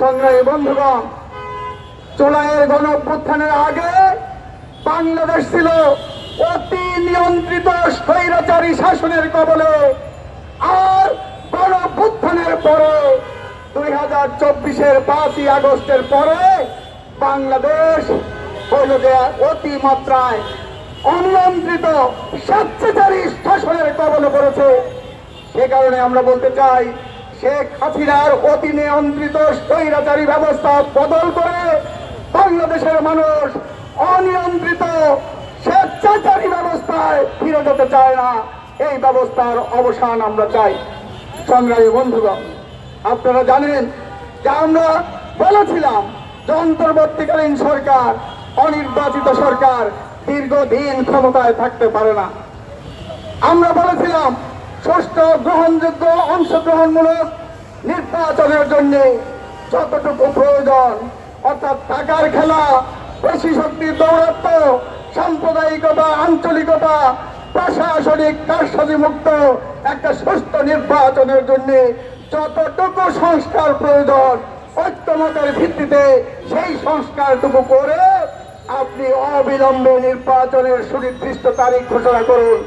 সংগ্রামী বন্ধুগণ, চোলাইয়ের গণ আগে বাংলাদেশ ছিল অতি নিয়ন্ত্রিত স্বৈরাচারী শাসনের কবলে। আর গণ পরে, দুই হাজার চব্বিশের পাঁচই আগস্টের পরে বাংলাদেশ হইল যে অতি মাত্রায় অনিয়ন্ত্রিত, স্বেচ্ছাচারী শাসনের কবলে পড়েছে। সে কারণে আমরা বলতে চাই শেখ হাসিনার অতি নিয়ন্ত্রিত স্বৈরাচারী ব্যবস্থা বদল করে বাংলাদেশের মানুষ অনিয়ন্ত্রিত স্বেচ্ছাচারী ব্যবস্থায় ফিরে যেতে চায় না। এই ব্যবস্থার অবসান আমরা চাই। সংগ্রামী বন্ধুগণ, আপনারা জানেন যে আমরা বলেছিলাম যে অন্তর্বর্তীকালীন সরকার, অনির্বাচিত সরকার দীর্ঘদিন ক্ষমতায় থাকতে পারে না। আমরা বলেছিলাম ষষ্ঠ গ্রহণযোগ্য, অংশগ্রহণমূলক নির্বাচনের জন্য যতটুকু প্রয়োজন, অর্থাৎ টাকার খেলা পেশি শক্তির দৌরত্ব সাম্প্রদায়িকতা, আঞ্চলিকতা, প্রশাসনিক কারসাজি মুক্ত একটা সুস্থ নির্বাচনের জন্য যতটুকু সংস্কার প্রয়োজন, ঐক্যমতের ভিত্তিতে সেই সংস্কারটুকু করে আপনি অবিলম্বে নির্বাচনের সুনির্দিষ্ট তারিখ ঘোষণা করুন।